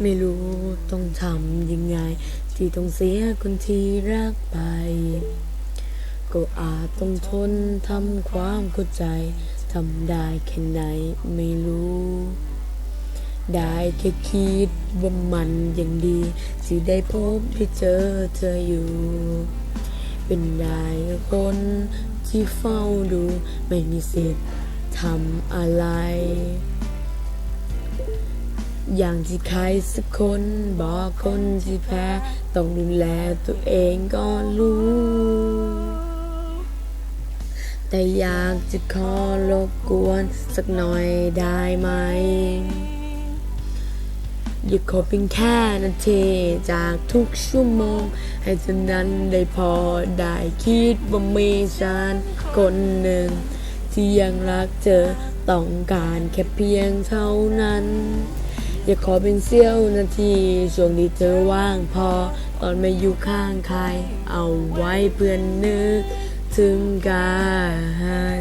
ไม่รู้ต้องทำยังไง ที่ต้องเสียคนที่รักไป ก็อาจต้องทนทำความเข้าใจทำได้แค่ไหนไม่รู้ ได้แค่คิดว่ามันยังดีที่ได้พบได้เจอเธออยู่ เป็นได้คนที่เฝ้าดูไม่มีสิทธิ์ทำอะไร อย่างที่ใครสักคนบอกคนที่แพ้ต้องดูแลตัวเองก็รู้ แต่อยากจะขอรบกวนสักหน่อยได้ไหม อย่าขอเพียงแค่นาทีจากทุกชั่วโมง ให้เท่านั้นได้พอได้คิดว่ามีฉันคนหนึ่ง ที่ยังรักเธอต้องการแค่เพียงเท่านั้น อย่าขอเป็นเสี้ยวนาทีช่วงที่เธอว่างพอ ตอนไม่อยู่ข้างใคร เอาไว้เพื่อนนึกถึงกัน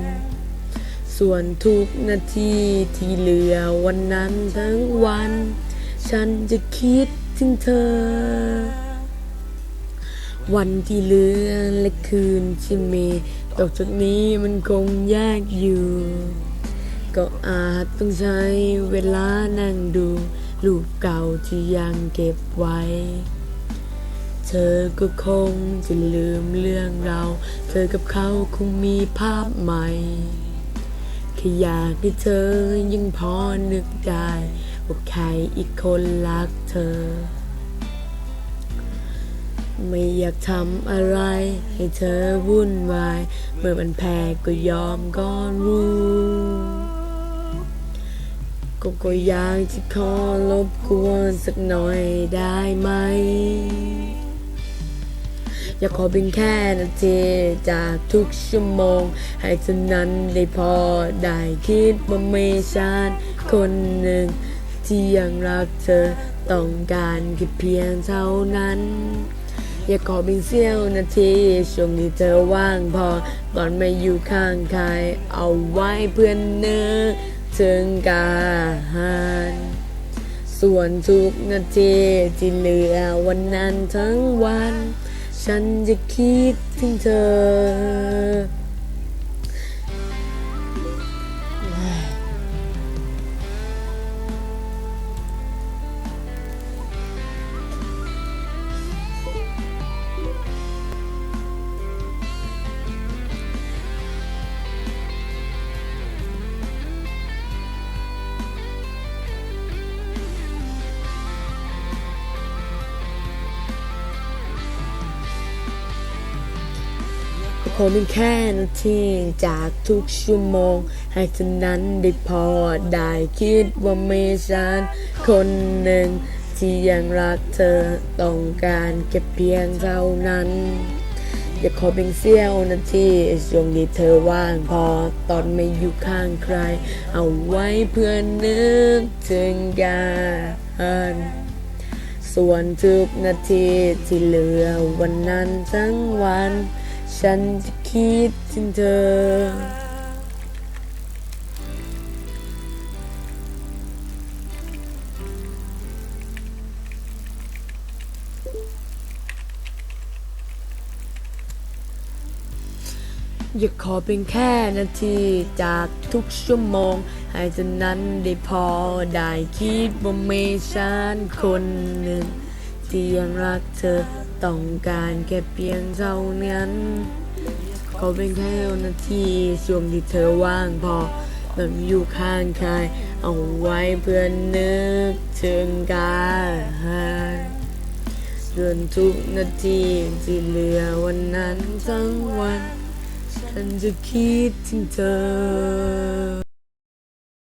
ส่วนทุกนาทีที่เหลือวันนั้นทั้งวัน ฉันจะคิดถึงเธอ วันที่เหลือและคืนที่มีตกจากนี้มันคงยากอยู่ ก็อาจต้องใช้เวลานั่งดูรูปเก่าที่ยังเก็บไว้ เธอก็คงจะลืมเรื่องเรา เธอกับเขาคงมีภาพใหม่แค่อยากให้เธอยังพอนึกได้ว่าใครอีกคนรักเธอ ไม่อยากทำอะไรให้เธอวุ่นวาย เมื่อมันแพ้ก็ยอมก็รู้ ก็ก็อยากจะขอรบกวนสักหน่อยได้ไหม อยากขอเพียงแค่นาทีจากทุกชั่วโมง ให้เท่านั้นได้พอได้คิดว่าไม่ฉันคนหนึ่ง ที่ยังรักเธอต้องการแค่เพียงเท่านั้นอยากขอเพียงเสี้ยวนาทีช่วงที่เธอว่างพอ ตอนไม่อยู่ข้างใคร เอาไว้เพื่อนนึก ถึงกันส่วนทุกนาทีที่เหลือวันนั้นทั้งวัน ฉันจะคิดถึงเธอ อเพียงแค่นาทีจากทุกชั่วโมง ให้เท่านั้นได้พอได้คิดว่ามีฉันคนหนึ่ง ที่ยังรักเธอต้องการแค่เพียงเท่านั้น อยากขอเพียงเสี้ยวนาทีช่วงที่เธอว่างพอตอนไม่อยู่ข้างใคร เอาไว้เพื่อนึกถึงกันส่วนทุกนาทีที่เหลือวันนั้นทั้งวัน ฉันจะคิดถึงเธอ อยากขอเพียงแค่นาทีจากทุกชั่วโมง ให้เท่านั้นได้พอได้คิดว่ามีฉันคนหนึ่ง ที่ยังรักเธอ ต้องการแค่เพียงเท่านั้น เขอเป็นแค่นาทีช่วงที่เธอว่างพอตอนอยู่ข้างใครเอาไว้เพื่อนนึกถึงกันส่วนทุกนาทีที่เหลือวันนั้นทั้งวัน ฉันจะคิดถึงเธอ